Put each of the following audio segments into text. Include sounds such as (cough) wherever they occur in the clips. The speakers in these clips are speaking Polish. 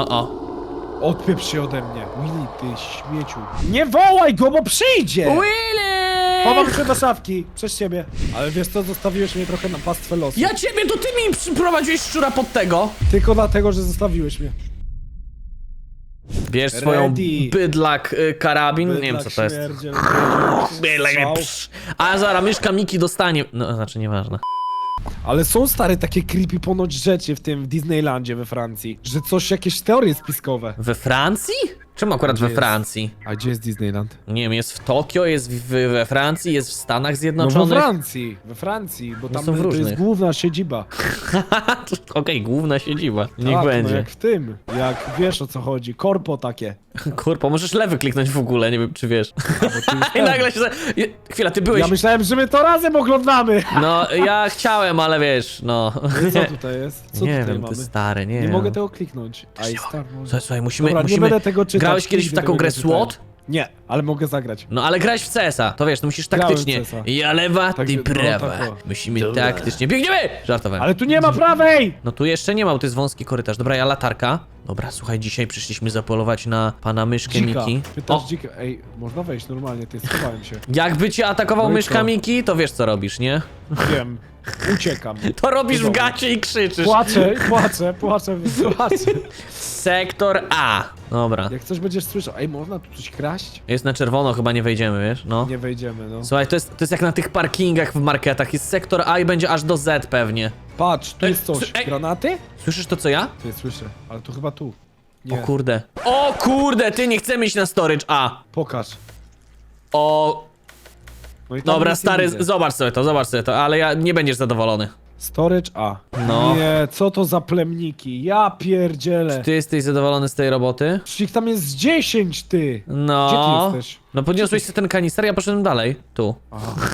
O, o. Odpieprz się ode mnie. Willy, ty śmieciu. Nie wołaj go, bo przyjdzie! Willy! Chowam się do szafki, przez ciebie. Ale wiesz co, zostawiłeś mnie trochę na pastwę losu. Ja ciebie, to ty mi przyprowadziłeś szczura pod tego. Tylko dlatego, że zostawiłeś mnie. Bierz swoją Ready. bydlak y, karabin, nie wiem co to jest. Bydlak, psz. A zaraz myszka Miki dostanie. No, znaczy nieważne. Ale są stare takie creepy ponoć rzeczy w tym w Disneylandzie we Francji, że coś, jakieś teorie spiskowe. We Francji? Czemu akurat we jest? Francji? A gdzie jest Disneyland? Nie wiem, jest w Tokio, jest w, we Francji, jest w Stanach No we Zjednoczonych. Francji, we Francji, bo tam są w to różnych. jest główna siedziba. (laughs) Okej, główna siedziba. Niech tak, będzie. No jak w tym, jak wiesz o co chodzi, korpo takie. (laughs) Kurpo, możesz lewy kliknąć w ogóle, nie wiem czy wiesz. (laughs) I nagle się... za- Je- Chwila, ty byłeś... Ja myślałem, że my to razem oglądamy. No, ja chciałem, ale wiesz, no... Co tutaj jest? Co nie tutaj wiem, mamy? ty stary, nie Nie wiem. mogę tego kliknąć. Aj, star, może. Słuchaj, słuchaj, musimy... Dobra, nie musimy... będę tego czytać. Grałeś kiedyś w nigdy taką tego grę nie czytałem. Nie, ale mogę zagrać. No ale grałeś w CS-a, to wiesz, to musisz Grałem w taktycznie. CS-a. Ja lewa, Tak, ty no, prawa. tak o. Musimy Dobra. taktycznie. Biegniemy! Żartowałem. Ale tu nie ma prawej! No tu jeszcze nie ma, bo to jest wąski korytarz. Dobra, ja latarka. Dobra, słuchaj, dzisiaj przyszliśmy zapolować na pana myszkę Dzika. Miki. Pytasz O, dzika. Ej, można wejść normalnie, ty schowałem się. jakby cię atakował No i myszka co? Miki, to wiesz co robisz, nie? Wiem. Uciekam. (laughs) To robisz w gacie i krzyczysz. Płaczę, płaczę, płaczę, płaczę. Sektor A. Dobra. Jak coś będziesz słyszał, ej, można tu coś kraść? Jest na czerwono, chyba nie wejdziemy, wiesz? No. Nie wejdziemy, no. Słuchaj, to jest, to jest jak na tych parkingach w marketach. Jest sektor A i będzie aż do Z pewnie. Patrz, tu Ej, jest coś. ej. Granaty? Słyszysz to co ja? Ty słyszę, ale to chyba tu. Nie, O kurde. O kurde, ty nie chcemy iść na storage A. pokaż. O, No i tam dobra, nic nie stary, widzę. zobacz sobie to, zobacz sobie to, ale ja nie będziesz zadowolony. Storage A. No. Nie, co to za plemniki? Ja pierdzielę. Ty jesteś zadowolony z tej roboty? Przecież ich tam jest z 10, ty. No. Gdzie ty jesteś? No podniosłeś sobie ten kanister, ja poszedłem dalej. Tu.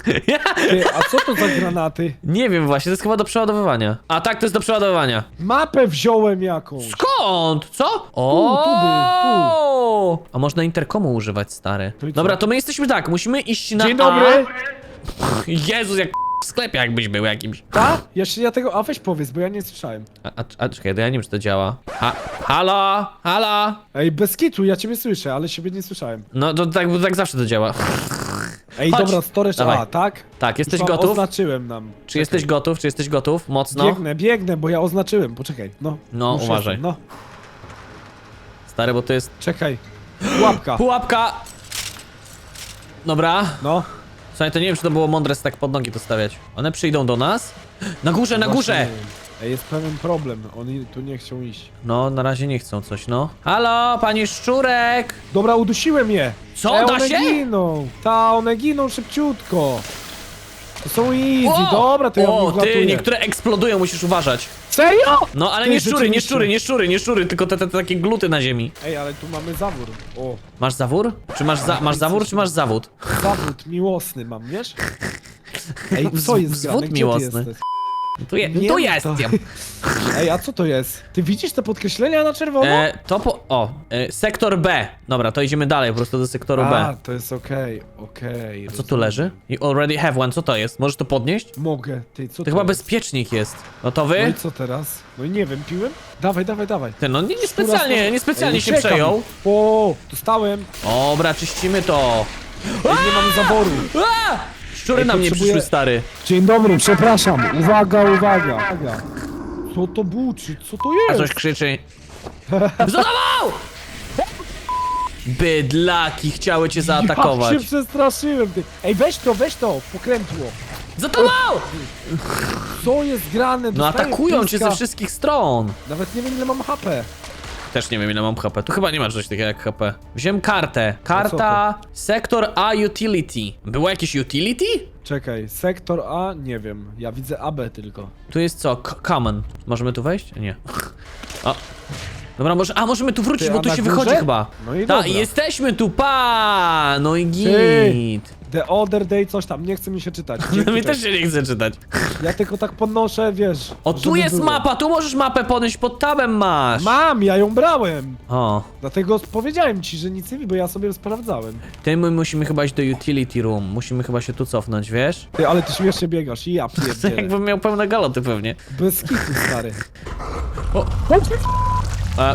Ty, a co to za granaty? (laughs) Nie wiem właśnie, to jest chyba do przeładowywania. A tak, to jest do przeładowywania. Mapę wziąłem jakąś. Skąd? Co? O! tu A można interkomu używać, stary. Co? Dobra, to my jesteśmy tak, musimy iść na Dzień dobry. A. Jezus, jak sklepie jakbyś był jakimś. Ta? Jeszcze ja tego, a weź powiedz, bo ja nie słyszałem. A, a, a czekaj, to ja nie wiem, czy to działa. Ha, halo, halo. Ej, bez kitu, ja ciebie słyszę, ale siebie nie słyszałem. No to tak, tak zawsze to działa. Ej, Chodź. dobra, storage Dawaj. A, tak? Tak, jesteś Już wam gotów? Oznaczyłem nam. Czy jesteś gotów? Czy jesteś gotów? Mocno? Biegnę, biegnę, bo ja oznaczyłem, poczekaj, no. No, Już uważaj. No, Stary, bo to jest czekaj. Łapka, (gasps) pułapka. Dobra. no. Słuchaj, to nie wiem, czy to było mądre tak pod nogi to stawiać. One przyjdą do nas? Na górze, na górze! Ej, jest pewien problem, oni tu nie chcą iść. No, na razie nie chcą coś, no. Halo, panie szczurek! Dobra, udusiłem je. Co, Ej, da one się? giną. Ta, one giną szybciutko. To są easy, O! dobra, to ja O, ty, niektóre eksplodują, musisz uważać. Serio? No, ale Ty, nie szczury, nie rzeczywiście. szczury, nie szczury, nie szczury, tylko te, te, te takie gluty na ziemi. Ej, ale tu mamy zawór. O, Masz zawór? Czy masz, za, masz zawór, czy masz zawód? zawód miłosny mam, wiesz? Ej, co jest Zwód grane? Gdzie miłosny. Jesteś? Tu, je, Nie tu jestem. Ej, a co to jest? Ty widzisz te podkreślenia na czerwono? E, to po... O, e, sektor B. Dobra, to idziemy dalej, po prostu do sektoru a, B. to jest okej, okej. Co tu leży? You already have one, co to jest? Możesz to podnieść? Mogę, ty, co To chyba jest? bezpiecznik jest. No Gotowy? i co teraz? No i nie wiem, piłem? Dawaj, dawaj, dawaj. Ty, no nie, nie specjalnie, nie specjalnie Ej, się uciekam. przejął. O, dostałem. Dobra, czyścimy to. Ej, nie mamy zaworu. A! Szczury Ej, na mnie potrzebuję- przyszły, stary. Dzień dobry, przepraszam. Uwaga, uwaga. Co to buczy? Co to A jest? coś krzyczy. Zadawał! Bydlaki chciały cię Ja zaatakować. się przestraszyłem, ty. Ej, weź to, weź to, pokrętło. Zadawał! Co jest grane? No Dostaję atakują cię piska. ze wszystkich stron. Nawet nie wiem ile mam HP. Też nie wiem ile mam HP. Tu chyba nie ma czegoś takiego jak HP. Wziąłem kartę. Karta Sektor A Utility. Było jakieś utility? Czekaj, sektor A, nie wiem. Ja widzę AB tylko. Tu jest co? K common. Możemy tu wejść? Nie. O. Dobra, może, a możemy tu wrócić, Ty, bo tu na się górze? wychodzi chyba. No i Ta, dobra. jesteśmy tu, pa! No i Ty. The other day coś tam, nie chce mi się czytać. (laughs) No mi też. się nie chce czytać. Ja tylko tak podnoszę, wiesz. O, tu żeby jest było. mapa, tu możesz mapę podnieść, pod tabem masz. Mam, ja ją brałem. O, Dlatego powiedziałem ci, że nic nie wi, bo ja sobie sprawdzałem. ty my musimy chyba iść do utility room. Musimy chyba się tu cofnąć, wiesz? Ty, ale ty śmiesznie biegasz. Ja (laughs) pierdzielę. Jakbym miał pełne galoty pewnie. Bez kitu, stary. O. E,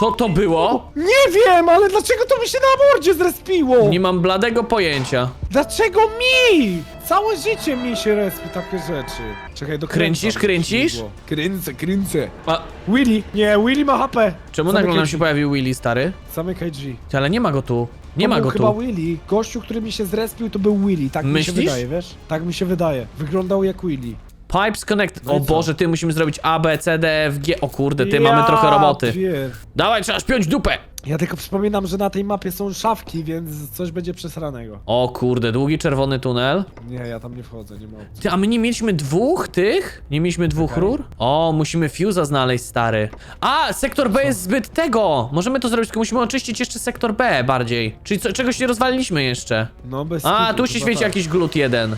Co to było? Nie wiem, ale dlaczego to mi się na mordzie zrespiło? Nie mam bladego pojęcia. Dlaczego mi? Całe życie mi się respi takie rzeczy. Czekaj, do Kręcisz, kręcisz? Kręcę, kręcę. A Willy, nie, Willy ma HP. czemu nagle nam się pojawił Willy, stary? Zamykaj drzwi. Ty, ale nie ma go tu. Nie To ma był go chyba tu. Willy. Gościu, który mi się zrespił, to był Willy. Tak mi Myślisz? się wydaje, wiesz? Tak mi się wydaje. Wyglądał jak Willy. Pipes connect. No i O co? Boże, ty musimy zrobić A, B, C, D, F, G. O kurde, ty mamy trochę roboty. Pier... Dawaj, trzeba śpiąć dupę! Ja tylko przypominam, że na tej mapie są szafki, więc coś będzie przesranego. O kurde, długi czerwony tunel. Nie, ja tam nie wchodzę, nie ma opcji. Ty, a my nie mieliśmy dwóch tych? Nie mieliśmy dwóch Czekaj. rur? O, musimy fuse'a znaleźć, stary. A, sektor B jest zbyt tego! Możemy to zrobić, tylko musimy oczyścić jeszcze sektor B bardziej. Czyli co, czegoś nie rozwaliliśmy jeszcze. No bez A, tu się chyba świeci tak. jakiś glut jeden.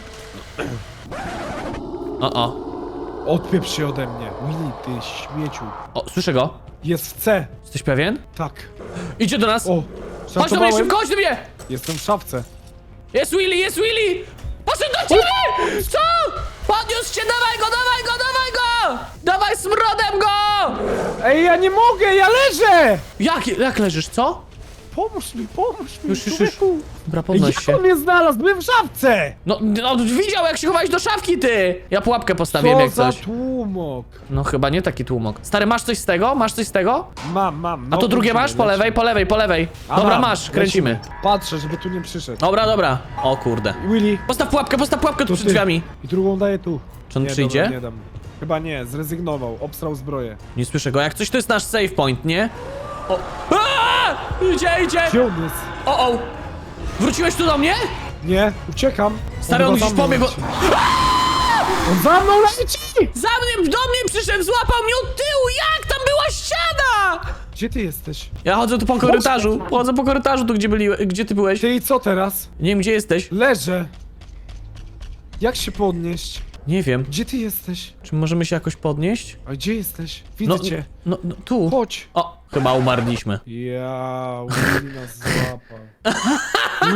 O, o. Odpieprz się ode mnie. Willy, ty śmieciu. O, słyszę go. Jest w C. Jesteś pewien? Tak. Idzie do nas! O, Chodź do mnie, szybko, chodź do mnie! Jestem w szafce. Jest Willy, jest Willy! Poszedł do ciebie! Co? Podniósł się, dawaj go, dawaj go, dawaj go! Dawaj smrodem go! Ej, ja nie mogę, ja leżę! Jak, jak leżysz, co? Pomóż mi, pomóż mi, Już, już, człowieku. Dobra, podnoś Jak się. on mnie znalazł? Byłem w szafce! No, no, widział jak się chowałeś do szafki, ty! Ja pułapkę postawiłem Co jak za coś. tłumok. No chyba nie taki tłumok. Stary, masz coś z tego? Masz coś z tego? Mam, mam. A no, to drugie lecimy, masz? Po lewej, po lewej, po lewej. A, Dobra, mam, masz, kręcimy. lecimy. Patrzę, żeby tu nie przyszedł. Dobra, dobra. O kurde. Willy, Postaw pułapkę, postaw pułapkę tu to przed ty. drzwiami. I drugą daję tu. Czy on nie, przyjdzie? Dobra, nie dam. Chyba nie, zrezygnował, obstrał zbroję. Nie słyszę go. Jak coś to jest nasz save point, nie? O. Aaa! Idzie, idzie! Gdzie on jest? O, o! Wróciłeś tu do mnie? Nie, uciekam. Stary, on chyba gdzieś za mną pobiegł. leci. On za mną leci! Za mnie, do mnie przyszedł, złapał mnie od tyłu! Jak tam była ściana? Gdzie ty jesteś? Ja chodzę tu po korytarzu. Chodzę po korytarzu tu, gdzie byli, gdzie ty byłeś. Ty i co teraz? Nie wiem, gdzie jesteś. Leżę. Jak się podnieść? Nie wiem. Gdzie ty jesteś? Czy możemy się jakoś podnieść? A gdzie jesteś? Widzę No, cię. no, no, tu. Chodź. O, chyba umarliśmy. Ja, Willy nas złapał.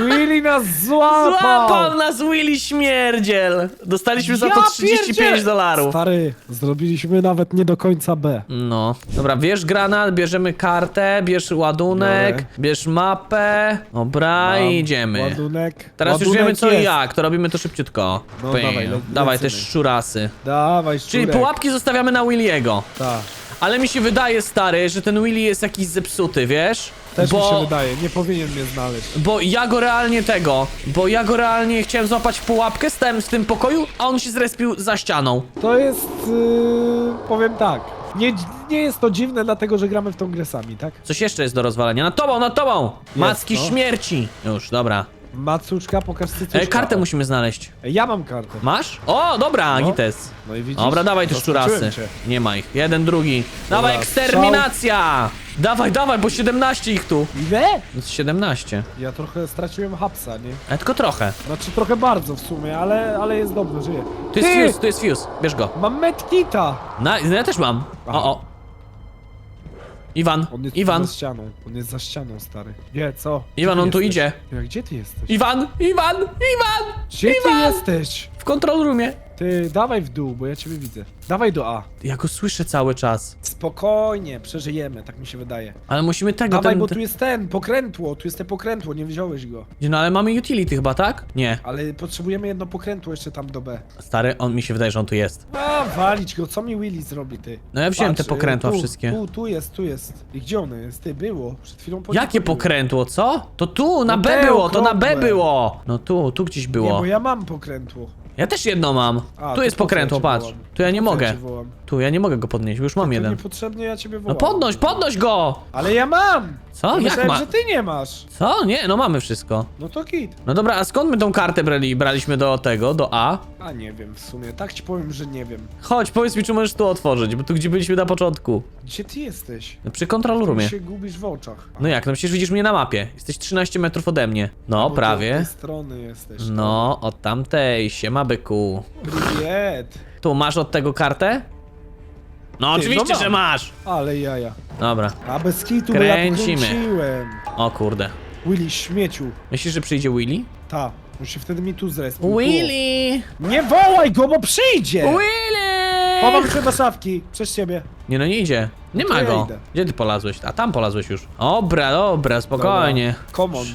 Willy nas złapał! Złapał nas Willy Śmierdziel! Dostaliśmy za to Ja 35 pierdzielę! dolarów. Stary, zrobiliśmy nawet nie do końca B. No. Dobra, bierz granat, bierzemy kartę, bierz ładunek, Biorę. bierz mapę. Dobra, i Mam idziemy. Ładunek. Teraz już Ładunek wiemy co jest. i jak, to robimy to szybciutko. No, dawaj, le- dawaj te lecimy. szczurasy. Dawaj, Czyli szczurek. pułapki zostawiamy na Williego. Tak. Ale mi się wydaje, stary, że ten Willy jest jakiś zepsuty, wiesz? Też bo, mi się wydaje, nie powinien mnie znaleźć. Bo ja go realnie tego, bo ja go realnie chciałem złapać w pułapkę, stałem w tym pokoju, a on się zrespił za ścianą. To jest, yy, powiem tak, nie, nie jest to dziwne, dlatego że gramy w tą grę sami, tak? Coś jeszcze jest do rozwalenia. Nad tobą, nad tobą! Macki no. śmierci! Już, dobra. Macuczka, pokaż cycuszka. E, kartę musimy znaleźć. Ja mam kartę. Masz? O, dobra, No. Gites. No i widzisz? Dobra, dawaj te szczurasy. cię. Nie ma ich. Jeden, drugi. Dawaj, eksterminacja! Dawaj, dawaj, bo 17 ich tu. Ile? No z 17. Ja trochę straciłem hapsa, nie? E, tylko trochę. Znaczy trochę bardzo w sumie, ale, ale jest dobrze, żyję. Tu jest Ty! fuse, tu jest fuse. Bierz go. Mam medkita! No ja też mam. Aha. O, o. Iwan, On jest Iwan, za ścianą, on jest za ścianą, stary. Nie, co? Gdzie Iwan, ty on tu jesteś? idzie. Ja, gdzie ty jesteś? Iwan, Iwan, Iwan! Gdzie ty Iwan! jesteś? W control roomie. Ty, dawaj w dół, bo ja ciebie widzę. Dawaj do A. Ja go słyszę cały czas. Spokojnie, przeżyjemy, tak mi się wydaje. Ale musimy tego, Dawaj, ten, bo tu jest ten, pokrętło, tu jest te pokrętło, nie wziąłeś go. Nie, No ale mamy utility chyba, tak? Nie. Ale potrzebujemy jedno pokrętło jeszcze tam do B. Stary, on mi się wydaje, że on tu jest. A, walić go, co mi Willy zrobi, ty? No ja wziąłem te Patrz, pokrętła tu, wszystkie. Tu, tu jest, tu jest. I gdzie one jest? Ty, było. Przed chwilą po Jakie pokrętło, co? To tu, na No B te było, to na B okrągłe. było. No tu, tu gdzieś Nie, było. bo ja mam pokrętło. Ja też jedno mam. A, tu jest po co pokrętło, cię patrz. wołam? Tu ja nie Po co mogę. cię wołam? Tu, ja nie mogę go podnieść, już mam To jeden. niepotrzebnie ja ciebie No wołam. podnoś, podnoś go! Ale ja mam! Co? No Jak Myślałem, ma? że ty nie masz. Co? Nie, no mamy wszystko. No to kit. No dobra, a skąd my tą kartę brali, braliśmy do tego, do A? A nie wiem w sumie, tak ci powiem, że nie wiem. Chodź, powiedz mi, czy możesz tu otworzyć, bo tu gdzie byliśmy na początku. Gdzie ty jesteś? No, przy Tu roomie. się gubisz w oczach. No jak, no przecież widzisz mnie na mapie. Jesteś 13 metrów ode mnie. No, Bo ty Od prawie. tej strony jesteś. No, od tamtej, siema byku. Priet. Tu, masz od tego kartę? No Ty, oczywiście, no że masz! Ale jaja. Dobra. A bez kitu bo ja Kręcimy. O kurde. Willy, śmieciu. Myślisz, że przyjdzie Willy? Ta. Musi wtedy mi tu zrespił. Willy! Nie wołaj go, bo przyjdzie! Willy! Chowam się do. Przez ciebie. Nie no, nie idzie. Nie no ma go. idę. Gdzie ty polazłeś? A tam polazłeś już. Dobra, dobra, spokojnie. Come on.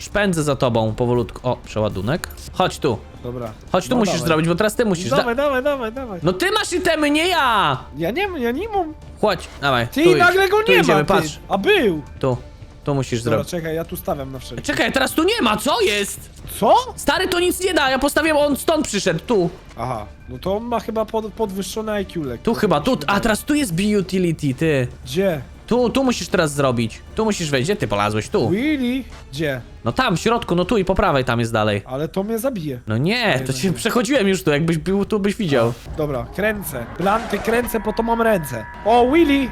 Szpędzę za tobą powolutku. O, przeładunek. Chodź tu. Dobra. Chodź tu No musisz dawaj. zrobić, bo teraz ty musisz. Za... Dawaj, dawaj, dawaj, dawaj. No ty masz itemy, nie ja! Ja nie ja nie mam. Chodź, dawaj. Ty tu idź. nagle go tu nie idziemy, ma, ty. patrz. A był. Tu. Tu musisz Dobra, zrobić. czekaj, ja tu stawiam na wszelki. Czekaj, teraz tu nie ma, co jest? Co? Stary, to nic nie da, ja postawiłem, on stąd przyszedł, tu. Aha, no to on ma chyba pod, podwyższone IQ lekko. Tu chyba, tu, a teraz tu jest B-Utility, ty. Gdzie? Tu, tu musisz teraz zrobić. Tu musisz wejść, gdzie ty polazłeś? Tu. Willy? Gdzie? No tam, w środku, no tu i po prawej tam jest dalej. Ale to mnie zabije. No nie, to cię przechodziłem już tu, jakbyś był tu, byś widział. Dobra, kręcę. Planty kręcę, po to mam ręce. O, Willy!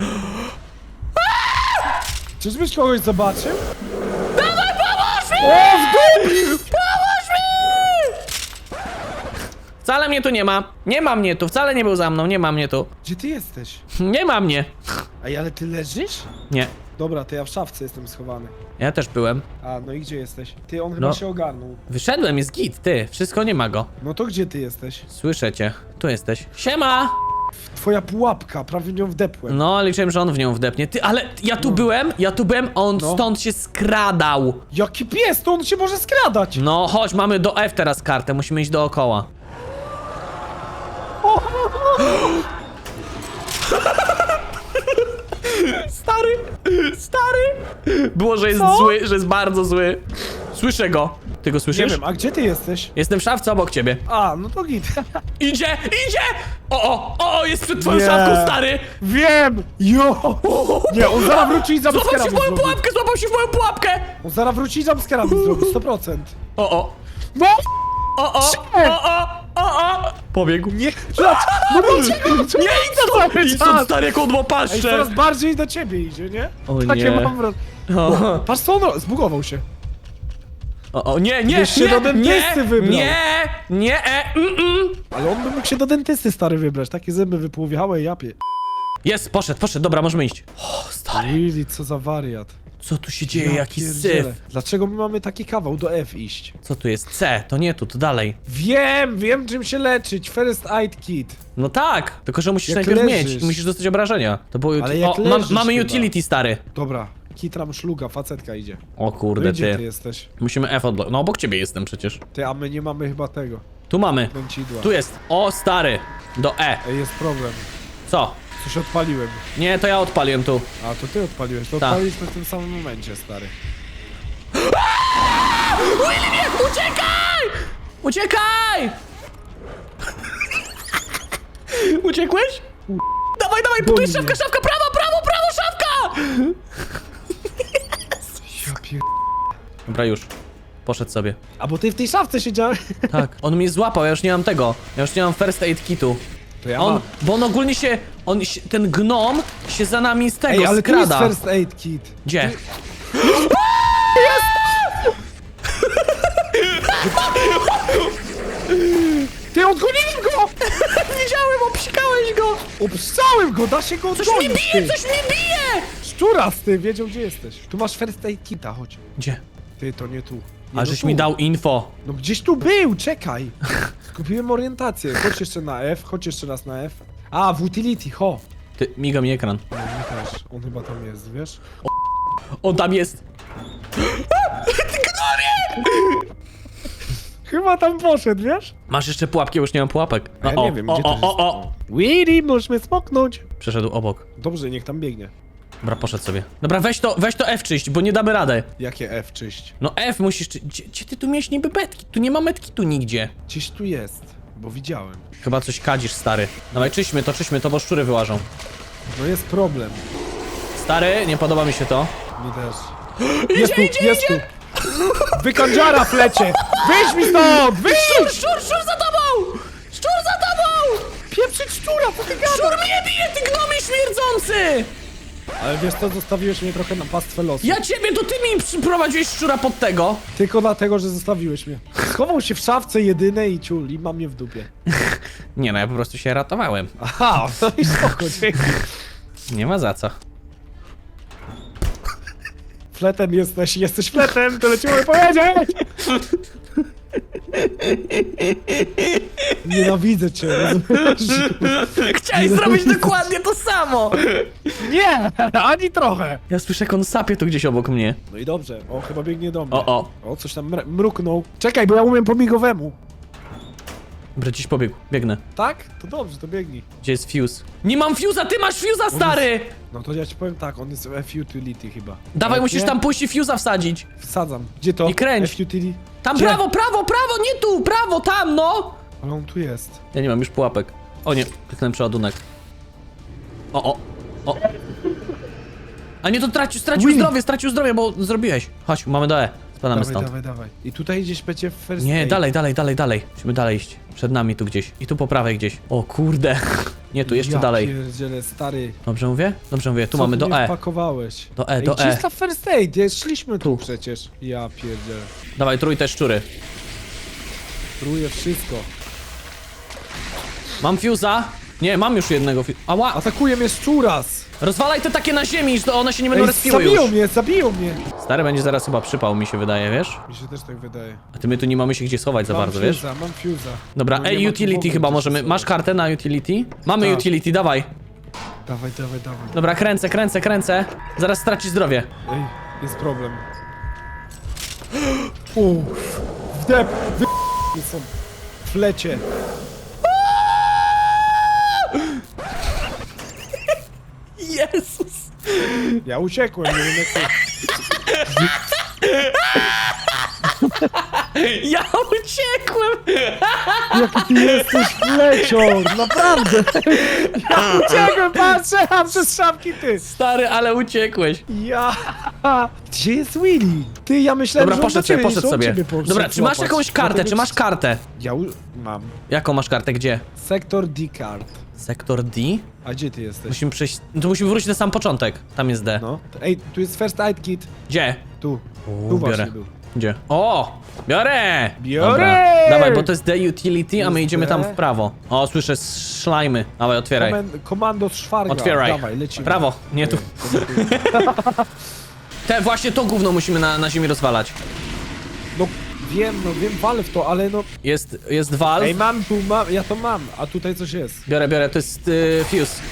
(gasps) Czyżbyś kogoś zobaczył? Dawaj, pomóż mi! O, w dupie! Pomóż mi! Wcale mnie tu nie ma. Nie ma mnie tu, wcale nie był za mną, nie ma mnie tu. Gdzie ty jesteś? (laughs) Nie ma mnie. Ej, ale ty leżysz? Nie. Dobra, to ja w szafce jestem schowany. Ja też byłem. A, no i gdzie jesteś? Ty, on chyba No. się ogarnął. Wyszedłem, jest git, ty. Wszystko nie ma go. No to gdzie ty jesteś? Słyszę cię. Tu jesteś. Siema! Twoja pułapka, prawie w nią wdepłem. No, liczyłem, że on w nią wdepnie. Ty, ale ja tu byłem, ja tu byłem, a on No. stąd się skradał. Jaki pies, to on się może skradać! No, chodź, mamy do F teraz kartę, musimy iść dookoła. Stary. Było, że jest Co? zły, że jest bardzo zły. Słyszę go. Ty go Nie słyszysz? wiem, a gdzie ty jesteś? Jestem w szafce obok ciebie. A, no to git. (laughs) Idzie, idzie! O, o, o, jest przed twoją Nie. szafką, stary! Wiem! Jo! Nie, on zaraz wróci i Złapał się w mi moją zrobi. pułapkę, złapał się w moją pułapkę! On zaraz wróci i jumpscare'a mi zrobi, 100%. O, o, No! o, o, o, o! Pobiegł. Nie? No dlaczego? Nie, idź stąd! Idź stąd, czas. stary, jak on ma Ej, paszczę! coraz bardziej do ciebie idzie, nie? O Takie nie. mam wrażenie. O, Patrz co on ro- zbugował się. o, o, nie, nie, nie, do dentysty nie, wybrał. nie, nie, e, mm, mm. Ale on by mógł się do dentysty stary wybrać, takie zęby wypłowiałe i japie. Jest, poszedł, poszedł, dobra, możemy iść. O, stary, Really, co za wariat. Co tu się dzieje, Ja jaki pierdzielę. syf. Dlaczego my mamy taki kawał do F iść? Co tu jest? C, to nie tu, to dalej. Wiem, wiem czym się leczyć. First aid kit. No tak, tylko że musisz Jak najpierw leżysz. mieć i musisz dostać obrażenia. To było Ale jak o, mam, leżysz mamy chyba. utility, stary. Dobra, kitram szluga, facetka idzie. O No kurde, i gdzie ty ty. jesteś? Musimy F odblokować. No obok ciebie jestem przecież. Ty, a my nie mamy chyba tego. Tu mamy. Tu jest. O, stary. Do E. Ej, jest problem. Co? Coś odpaliłem. Nie, to ja odpaliłem tu. A, to ty odpaliłeś. To Tak. odpaliliśmy w tym samym momencie, stary. (gasps) Willy nie! Uciekaj! Uciekaj! (laughs) Uciekłeś? Dawaj, dawaj, Bo mnie. szafka, szafka, prawo, prawo, prawo, szafka! Ja pier... Dobra, już. Poszedł sobie. A bo ty w tej szafce siedziałeś? Tak. On mnie złapał, ja już nie mam tego. Ja już nie mam first aid kitu. To ja On, mam. bo on ogólnie się, on, się, ten gnom się za nami z tego Ej, ale tu jest skrada. first aid kit. Gdzie? Ty, (laughs) odgoniłem go! (laughs) Widziałem, obsikałeś go! Obstrzałem go, da się go Coś odgonić, mi bije, ty. coś mi bije! Szczuras, ty, wiedział gdzie jesteś. Tu masz first aid kita, chodź. Gdzie? Ty, to nie tu. No żeś tu. mi dał info. No gdzieś tu był, czekaj. Skupiłem orientację. Chodź jeszcze na F, chodź jeszcze raz na F. A, w utility, ho. Ty, miga mi ekran. No nie też, on chyba tam jest, wiesz? On tam jest. (gasps) Chyba tam poszedł, wiesz? Masz jeszcze pułapki, już nie mam pułapek. Ja o, nie wiem, o, gdzie to o, jest. o, o. Willy, możemy smoknąć. Przeszedł obok. Dobrze, niech tam biegnie. Dobra, poszedł sobie. Dobra, weź to, weź to F czyść, bo nie damy rady. Jakie F czyść? No F musisz czy... Gdzie, gdzie ty tu miałeś niby betki? Tu nie ma metki tu nigdzie. Gdzieś tu jest, bo widziałem. Chyba coś kadzisz, stary. Dawaj, czyśmy to, czyśmy to, bo szczury wyłażą. No jest problem. Stary, nie podoba mi się to. Mi też. (gasps) Jest tu, idzie, jest tu. (gasps) Wykandziara w lecie! Wyjdź mi stąd! Wyjdź! Szczur, szczur za tobą! Szczur za tobą! Pieprzyć szczura, co ty gadasz? Szczur mnie bije, ty gnomie śmierdzący! Ale wiesz co, zostawiłeś mnie trochę na pastwę losu. Ja ciebie, to ty mi przyprowadziłeś szczura pod tego. Tylko dlatego, że zostawiłeś mnie. Schował się w szafce jedyne i ciul, i mam mnie w dupie. (laughs) Nie no, ja po prostu się ratowałem. Aha, no i spoko, dzięki. (laughs) Nie ma za co. Fletem jesteś, jesteś fletem, tyle ci mogę powiedzieć! (laughs) Nienawidzę cię, rozumiesz? Chciałeś zrobić dokładnie to samo! Nie, ani trochę. Ja słyszę, jak on sapie tu gdzieś obok mnie. No i dobrze, o, chyba biegnie do mnie. O, o. O, coś tam mr- mruknął. Czekaj, bo ja umiem po migowemu. Dobra, gdzieś pobiegł. Biegnę. Tak? To dobrze, to biegnij. Gdzie jest fuse? Nie mam fuse'a, ty masz fuse'a, stary! No to ja ci powiem tak, on jest w F-Utility chyba. Dawaj, musisz nie, tam pójść i fuse'a wsadzać. Wsadzam. Gdzie to? I kręć. F-Utility. Tam Gdzie? prawo, prawo, prawo, nie tu, prawo, tam, no! Ale on tu jest. Ja nie mam już pułapek. O nie, kliknąłem przeładunek. O, o, o. A nie, to tracił, stracił Willy. zdrowie, stracił zdrowie, bo zrobiłeś. Chodź, mamy do E. Spadamy Dawaj, stąd. dawaj, dawaj. I tutaj gdzieś będzie first Nie, aid. dalej, dalej, dalej, dalej. Musimy dalej iść. Przed nami tu gdzieś. I tu po prawej gdzieś. O kurde. Nie, tu jeszcze ja dalej. pierdzielę, stary. Dobrze mówię? Dobrze mówię. Tu Co mamy ty do mnie E. wpakowałeś? Do E, Ej, do gdzie E. jest ta first aid? Ja szliśmy tu przecież. Ja pierdzielę. Dawaj, trój te szczury. Truję wszystko. Mam fuse'a. Nie, mam już jednego fu- Ała! Atakuje mnie szczuras! Rozwalaj te takie na ziemi, że one się nie będą Ej, respiły zabiją już. mnie, zabiją mnie! Stary będzie zaraz chyba przypał, mi się wydaje, wiesz? Mi się też tak wydaje. A ty my tu nie mamy się gdzie schować za bardzo, wiesz? fuse'a, mam fuse'a. Dobra, No, nie ej, ma tu w utility ogóle chyba możemy. Masz kartę na utility? Mamy Tak. utility, dawaj. Dawaj, dawaj, dawaj. Dobra, kręcę, kręcę, kręcę. Zaraz straci zdrowie. Ej, jest problem. (gasps) Uff, wdep, wy... są w lecie. Jezus! Ja uciekłem, nie wiem jak ty. Ja uciekłem! Jaki ty jesteś flecior, naprawdę. Ja uciekłem, patrzę, a przez szafki ty. Stary, ale uciekłeś. Ja. Gdzie jest Willy? Ty, ja myślałem, Dobra, że on poszedł do ciebie, sobie, poszedł sobie. ciebie poszedł Dobra, czy masz złapać. jakąś kartę, Dlatego czy masz kartę? Ja u... mam. Jaką masz kartę, gdzie? Sektor D-card. Sektor D? A gdzie ty jesteś? Musimy przejść, no to musimy wrócić na sam początek. Tam jest D. No. Ej, tu jest first aid kit. Gdzie? Tu. U, Tu biorę. właśnie był. Gdzie? O! Biorę! Biorę! Dobra. Dawaj, bo to jest D utility, a my Jest idziemy tam D. w prawo. O, słyszę szlajmy. Dawaj, otwieraj. Komando z szwarga. Otwieraj. Dawaj, lecimy. Prawo, nie tu. To nie tu. Te, właśnie to gówno musimy na, na ziemi rozwalać. No wiem, no wiem, walę w to, ale no... Jest, jest valve. Ej, mam tu, mam, ja to mam, a tutaj coś jest. Biorę, biorę, to jest y, fuse.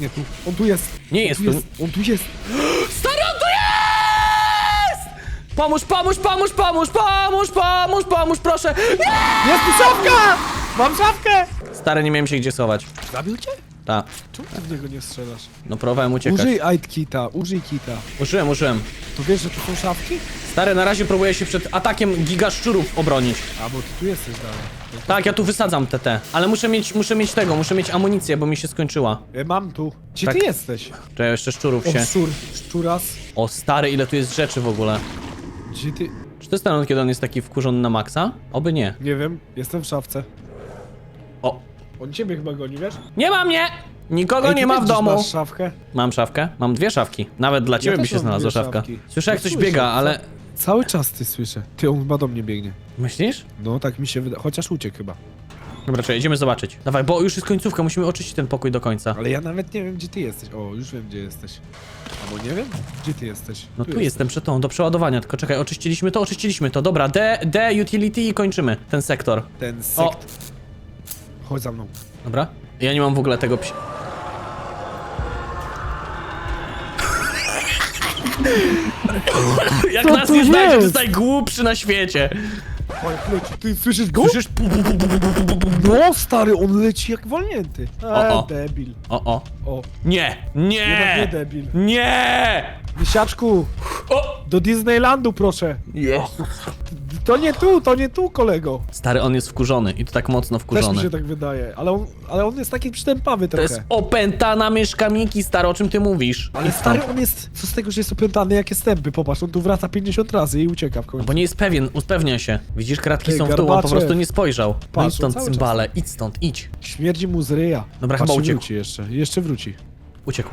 Nie tu. On tu jest. Nie on jest tu. On tu jest. (gasps) Stary, on tu jest! Pomóż, pomóż, pomóż, pomóż, pomóż, pomóż, pomóż, proszę! Nie! Jest tu szafka! Mam szafkę! Stary, nie miałem się gdzie schować. Zabił cię? Ta, Czemu ty w niego nie strzelasz? no próbowałem uciekać. Użyj aid kita, użyj kita. Użyłem, użyłem. To wiesz, że tu są szafki? Stary, na razie próbuję się przed atakiem gigaszczurów obronić. A, bo ty tu jesteś dalej. No to- Tak, ja tu wysadzam TT, ale muszę mieć, muszę mieć tego, muszę mieć amunicję, bo mi się skończyła. E, mam tu. Gdzie Tak. ty jesteś? Ja jeszcze szczurów O, się... szczur. Szczuras. O stary, ile tu jest rzeczy w ogóle. Gdzie ty... Czy to jest ten, kiedy on jest taki wkurzony na maksa? Oby nie. Nie wiem, jestem w szafce. O, On ciebie chyba goni, wiesz? nie ma mnie! Nikogo Ej, nie ma w też domu. masz szafkę? Mam szafkę? Mam dwie szafki. Nawet dla ciebie by też się mam znalazła dwie szafka. szafki. Słyszę jak No coś słyszę, biega, co? ale... Cały czas ty słyszę. Ty, on chyba do mnie biegnie. Myślisz? No, tak mi się wydaje. Chociaż uciekł chyba. Dobra, czekaj, idziemy zobaczyć. Dawaj, bo już jest końcówka, musimy oczyścić ten pokój do końca. Ale ja nawet nie wiem, gdzie ty jesteś. O, już wiem, gdzie jesteś. Albo nie wiem? Gdzie ty jesteś? No tu jestem przed tą, do przeładowania, tylko czekaj, oczyściliśmy to, oczyściliśmy to. Dobra, D, D, utility i kończymy ten sektor. Ten sekt. Chodź za mną. Dobra? Ja nie mam w ogóle tego psi... (laughs) Jak Co nas nie znajdzie, to jest? jest najgłupszy na świecie. Oj, leci. Ty słyszysz go? Słyszysz? Pu, pu, pu, pu, pu, pu, pu. No, stary, on leci jak wolnięty. O, E, o. debil. O, o. O, Nie, jednak nie nie, debil. nie! Misiaczku, O! do Disneylandu proszę. Jezus. To nie tu, to nie tu, kolego. Stary, on jest wkurzony i to tak mocno Też mi wkurzony. się tak wydaje, ale on, ale on jest taki przystępawy To trochę. jest opętana myszka Miki, stary, o czym ty mówisz? Ale stary, on jest, co z tego, że jest opętany, jakie stępy, popatrz, on tu wraca 50 razy i ucieka w końcu. Bo nie jest pewien, upewnia się. Widzisz, kratki Ty, są w dół, on po prostu nie spojrzał. No idź stąd, cały czas cymbale, idź stąd, idź. Śmierdzi mu z ryja. Dobra, Patrz, chyba uciekł. wróci jeszcze, jeszcze wróci. Uciekł.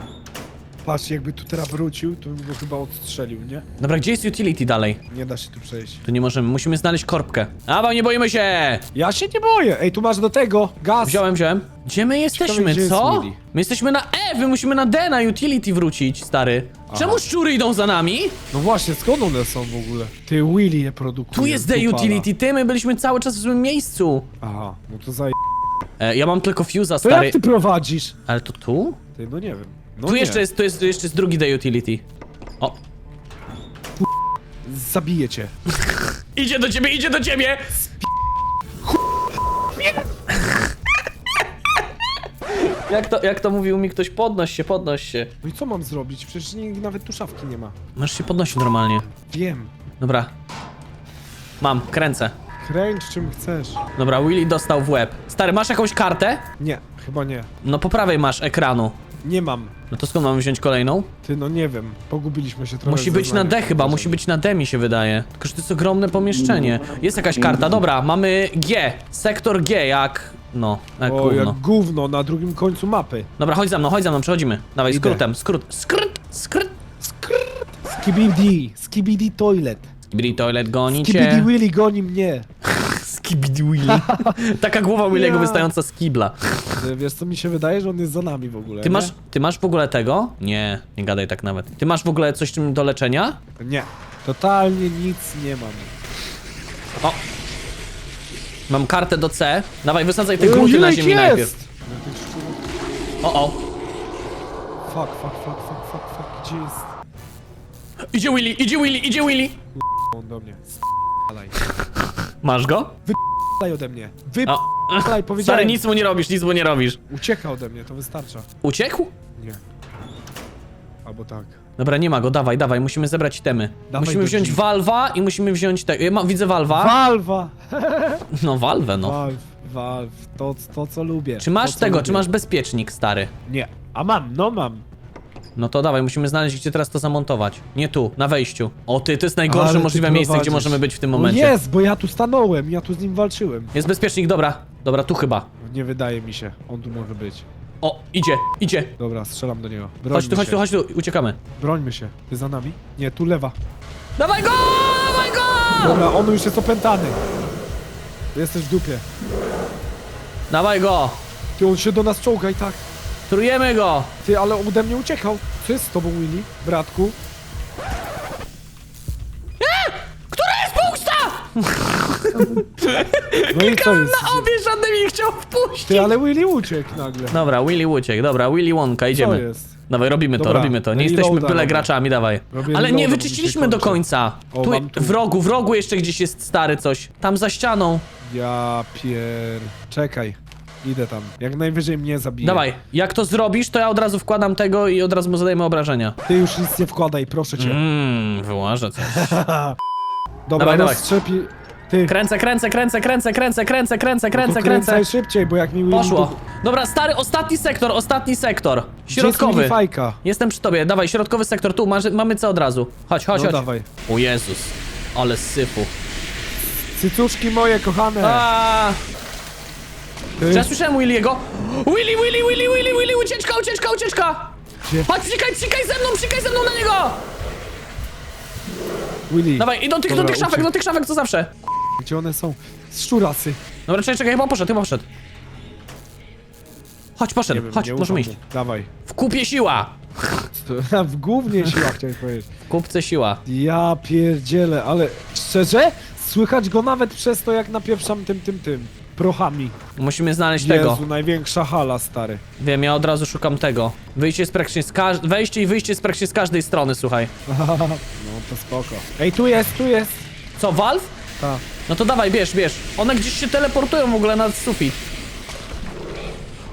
Patrz, jakby tu teraz wrócił, to bym go chyba odstrzelił, nie? Dobra, gdzie jest utility dalej? Nie da się tu przejść. Tu nie możemy, musimy znaleźć korbkę. A, bo nie boimy się! Ja się nie boję! Ej, tu masz do tego gaz! Wziąłem, wziąłem. Gdzie my jesteśmy, gdzie jest co? Willy. My jesteśmy na E, my musimy na D, na utility wrócić, stary. Czemu szczury idą za nami? No właśnie, skąd one są w ogóle? Ty, Willy je produkuje. Tu jest D dupala. utility, ty, my byliśmy cały czas w złym miejscu. Aha, no to zaj... E, ja mam tylko fuse'a, To stary. jak ty prowadzisz? Ale to tu? Ty, no nie wiem. No tu nie. jeszcze jest, tu jest, tu jeszcze jest drugi D utility. O, Zabiję cię. idzie do ciebie, idzie do ciebie! Jak to, jak to mówił mi ktoś, podnoś się, podnoś się. No i co mam zrobić? Przecież nawet tu szafki nie ma. Masz się podnosić normalnie. Wiem. Dobra. Mam, kręcę. Kręć czym chcesz. Dobra, Willy dostał w łeb. Stary, masz jakąś kartę? Nie, chyba nie. No po prawej masz ekranu. Nie mam. No to skąd mamy wziąć kolejną? Ty, no nie wiem. Pogubiliśmy się trochę. Musi być na. D chyba, musi być na D mi się wydaje. Tylko, że to jest ogromne pomieszczenie. Jest jakaś karta, dobra, mamy G. Sektor G, jak... No, jak O, gówno. jak gówno na drugim końcu mapy. Dobra, chodź za mną, chodź za mną, przechodzimy. Dawaj, Idę. skrótem, skrót, skrót, skrót. Skibidi, skibidi toilet. Skibidi toilet goni Skibidi cię. Willy goni mnie. Skibidi Willy. (laughs) Taka głowa Willy'ego Ja. wystająca z kibla. Wiesz co, mi się wydaje, że on jest za nami w ogóle, Ty nie? masz, ty masz w ogóle tego? Nie, nie gadaj tak nawet. Ty masz w ogóle coś czym do leczenia? Nie. Totalnie nic nie mam. O! Mam kartę do C. Dawaj, wysadzaj te O, gluty na ziemi jest? najpierw. O, o. Fuck, fuck, fuck, fuck, fuck, fuck. Gdzie jest? Idzie Willy, idzie Willy, idzie Willy! On do mnie. Masz go? Dalej ode mnie. O. Wypalaj, (laughs) powiedziałem. Stary, nic mu nie robisz, nic mu nie robisz. Ucieka ode mnie, to wystarcza. Uciekł? Nie. Albo tak. Dobra, nie ma go, dawaj, dawaj, musimy zebrać temy. Dawaj musimy do wziąć drzwi. Valva i musimy wziąć te... Ja ma, widzę Valva. Walwa! (laughs) no, Valve, no. Valve, Valve. To, to co lubię. Czy masz to, co tego, lubię. czy masz bezpiecznik, stary? Nie. A mam, no mam. No to dawaj, musimy znaleźć, gdzie teraz to zamontować. Nie tu, na wejściu. O ty, to jest najgorsze Ale ty możliwe miejsce, gdzie prowadzisz. możemy być w tym No momencie. jest, bo ja tu stanąłem, ja tu z nim walczyłem. Jest bezpiecznik, dobra. Dobra, tu chyba. Nie wydaje mi się, on tu może być. O, idzie, idzie. Dobra, strzelam do niego. Brońmy Chodź tu, chodź się. tu, chodź tu, uciekamy. Brońmy się. Ty za nami? Nie, tu lewa. Dawaj go, dawaj go! Dobra, on już jest opętany. Jesteś w dupie. Dawaj go, Ty, on się do nas czołga i tak. Trujemy go. Ty, ale ode mnie uciekał. Co jest z tobą, Willy? Bratku? Która jest pusta? (laughs) No i co jest? Na obie żadnym nie chciał wpuścić. Ty, ale Willy uciekł nagle. Dobra, Willy uciekł, dobra, Willy Wonka, Co idziemy. jest? Dawaj, robimy to, Dobra, robimy to. Nie reloada jesteśmy byle robię. graczami, dawaj. Robię Ale nie reloada, bo wyczyściliśmy mi się do kończy. końca. O, Tu, mam tu. w rogu, w rogu jeszcze gdzieś jest stary coś. Tam za ścianą. Ja pier... Czekaj. Idę tam. Jak najwyżej mnie zabije. Dawaj, jak to zrobisz, to ja od razu wkładam tego i od razu mu zadajemy obrażenia. Ty już nic nie wkładaj, proszę cię. Mmm, wyłażę coś. (laughs) Dobra, Dawaj, no dawaj. strzepi... Ty, Kręcę, kręcę, kręcę, kręcę, kręcę, kręcę, kręcę, no kręcę, to kręcę. kręcaj szybciej, bo jak mi Willy... Poszło. Dobra, stary, ostatni sektor, ostatni sektor. Środkowy. fajka? Jestem przy tobie, dawaj, środkowy sektor, tu, masz, mamy co od razu. Chodź, chodź, No chodź. dawaj. O Jezus, ale syfu. Cycuszki moje, kochane. A, czy ja słyszałem Willy'ego? Willy, Willy, Willy, Willy, Willy, ucieczka, ucieczka, ucieczka! Gdzie? Chodź, psikaj, psikaj ze mną, psikaj ze mną na niego! Willy. Dawaj, i do tych, do Dobra, tych szafek, uciekł. do tych szafek, co zawsze. Gdzie one są? Szczurasy. Dobra, czekaj, czekaj, chyba poszedł, chyba poszedł. Chodź, poszedł, wiem, chodź, możemy ufam iść. mu. Dawaj. W kupie siła! (laughs) w głównie siła chciałem powiedzieć. W kupce siła. Ja pierdzielę, ale szczerze? Słychać go nawet przez to, jak napieprzam tym, tym, tym. Prochami. Musimy znaleźć Jezu, tego. największa hala, stary. Wiem, ja od razu szukam tego. Wyjście z praktycznie z każ... Wejście i wyjście z praktycznie z każdej strony, słuchaj. (laughs) No to spoko. Ej, tu jest, tu jest. Co, Valve? Ta. No to dawaj, bierz, bierz. One gdzieś się teleportują w ogóle nad sufit.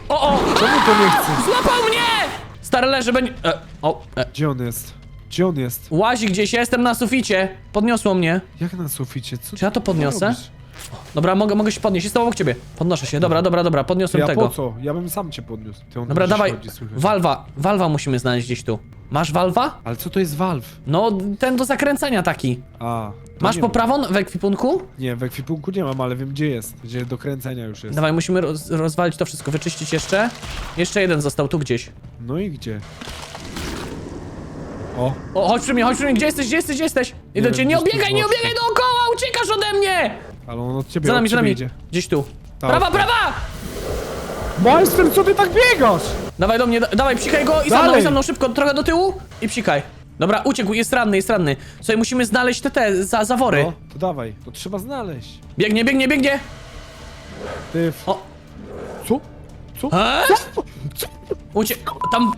O, o! Czemu to nie chce? Złapał mnie! Stary leży, będzie... E, o, e. Gdzie on jest? Gdzie on jest? Łazi gdzieś, ja jestem na suficie. Podniosło mnie. Jak na suficie? Co Czy ja to podniosę? robisz? Dobra, mogę, mogę się podnieść. Jestem obok ciebie. Podnoszę się. Dobra, dobra, dobra. Podniosłem Ja tego. po co? Ja bym sam cię podniósł. Ty on Dobra, gdzieś dawaj. chodzi, słychać. Walwa. Walwa musimy znaleźć gdzieś tu. Masz walwa? Ale co to jest Valve? No, ten do zakręcania taki. A. to Masz nie poprawon w ekwipunku? Nie, w ekwipunku nie mam, ale wiem gdzie jest. Gdzie do kręcenia już jest. Dawaj, musimy roz, rozwalić to wszystko, wyczyścić jeszcze. Jeszcze jeden został tu gdzieś. No i gdzie? O, O, chodź przy mnie, chodź przy mnie, gdzie jesteś, gdzie jesteś, gdzie jesteś? Idę wiem, cię, nie gdzieś tu obiegaj, nie w boczku. obiegaj dookoła, uciekasz ode mnie! Ale on od ciebie, Za nami, od za ciebie nami, idzie. gdzieś tu. Tak, Prawa, tak. prawa! Majster, co ty tak biegasz? Dawaj do mnie, da dawaj, psikaj go i za mną, Dalej. i za mną, szybko, trochę do tyłu i psikaj. Dobra, uciekł, jest ranny, jest ranny. Słuchaj, musimy znaleźć te, te, za, zawory. No, to dawaj, to trzeba znaleźć. Biegnie, biegnie, biegnie! Ty, w... O, co? Co? e? Co? Ucie... Tam...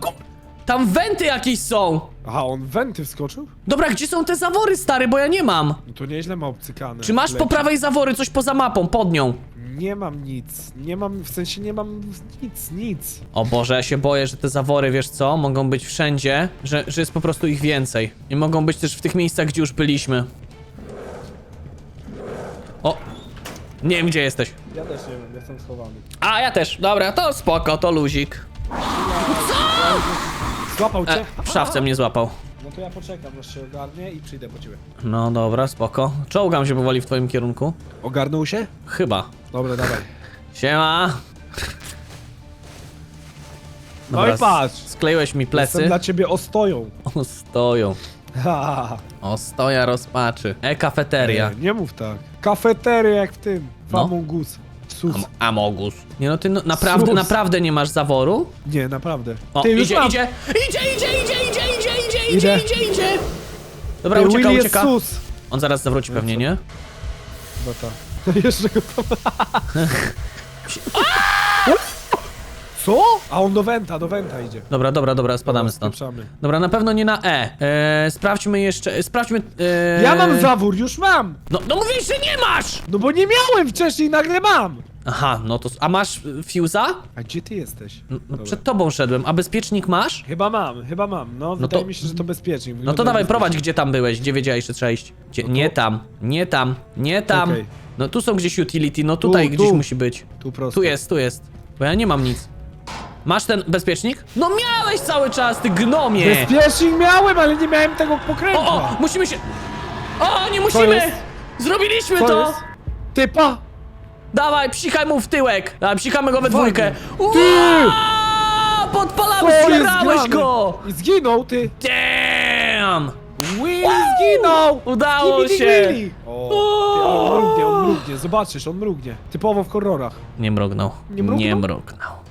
Tam wenty jakieś są! Aha, on wenty wskoczył? Dobra, gdzie są te zawory, stary, bo ja nie mam. No to nieźle ma obcykane. Czy masz po Leci. prawej zawory coś poza mapą, pod nią? Nie mam nic, nie mam, w sensie nie mam nic, nic. O Boże, ja się boję, że te zawory, wiesz co, mogą być wszędzie, że, że jest po prostu ich więcej. I mogą być też w tych miejscach, gdzie już byliśmy. O! Nie wiem, gdzie jesteś. Ja też nie wiem, jestem schowany. A, ja też. Dobra, to spoko, to luzik. Złapał cię? E, w szafce mnie złapał. No to ja poczekam, aż się ogarnie i przyjdę po ciebie. No dobra, spoko. Czołgam się powoli w twoim kierunku. Ogarnął się? Chyba. Dobra, dawaj. Siema. No i patrz. Skleiłeś mi Jestem plecy. dla ciebie ostoją. (laughs) O, stoją. Ha, O, stoja rozpaczy. E-kafeteria. Nie, nie mów tak. Kafeteria jak w tym. No. Famongus. Sus. Am amogus. Nie no, ty no, naprawdę, Sus. naprawdę nie masz zaworu? Nie, naprawdę. O, Ty, idzie, idzie, idzie, idzie, idzie, idzie, idzie, idzie, idzie, idzie, idzie. Dobra, Ty, ucieka, ucieka. sus. On zaraz zawróci no pewnie, nie? Chyba tak. (laughs) Jeszcze go. (laughs) (laughs) Co? A on do Wenta, do Wenta idzie. Dobra, dobra, dobra, spadamy stąd. Spieprzamy. Dobra, na pewno nie na E. Eee, sprawdźmy jeszcze, sprawdźmy... Eee... Ja mam zawór, już mam! No, no mówisz, że nie masz! No bo nie miałem wcześniej, nagle mam! Aha, no to... A masz y, fuse'a? A gdzie ty jesteś? No, no Dobra. przed tobą szedłem. A bezpiecznik masz? Chyba mam, chyba mam. No, wydaje to- mi się, że to bezpiecznie. No to dawaj, prowadź, gdzie tam byłeś, gdzie wiedziałeś, że trzeba iść. Gdzie? No to- Nie tam, nie tam, nie tam. Okej. No tu są gdzieś utility, no tutaj Tu, gdzieś tu. musi być. Tu prosto. Tu jest, tu jest. Bo ja nie mam nic. Masz ten bezpiecznik? No miałeś cały czas, ty gnomie! Bezpiecznik miałem, ale nie miałem tego O, pokrętła. o, musimy się... O, nie musimy! jest? Zrobiliśmy Co to! jest? Typa! Dawaj, psichaj mu w tyłek! A, psikamy go we dwójkę. Ty! Ua, Podpalamy, Co jest zjarałeś go! I zginął, ty! Damn! Willy zginął! Udało Skibidi się! Willy. O, ty, ale on mrugnie, on mrugnie, zobaczysz, on mrugnie. Typowo w horrorach. Nie mrugnął. Nie mrugnął? Nie mrugnął.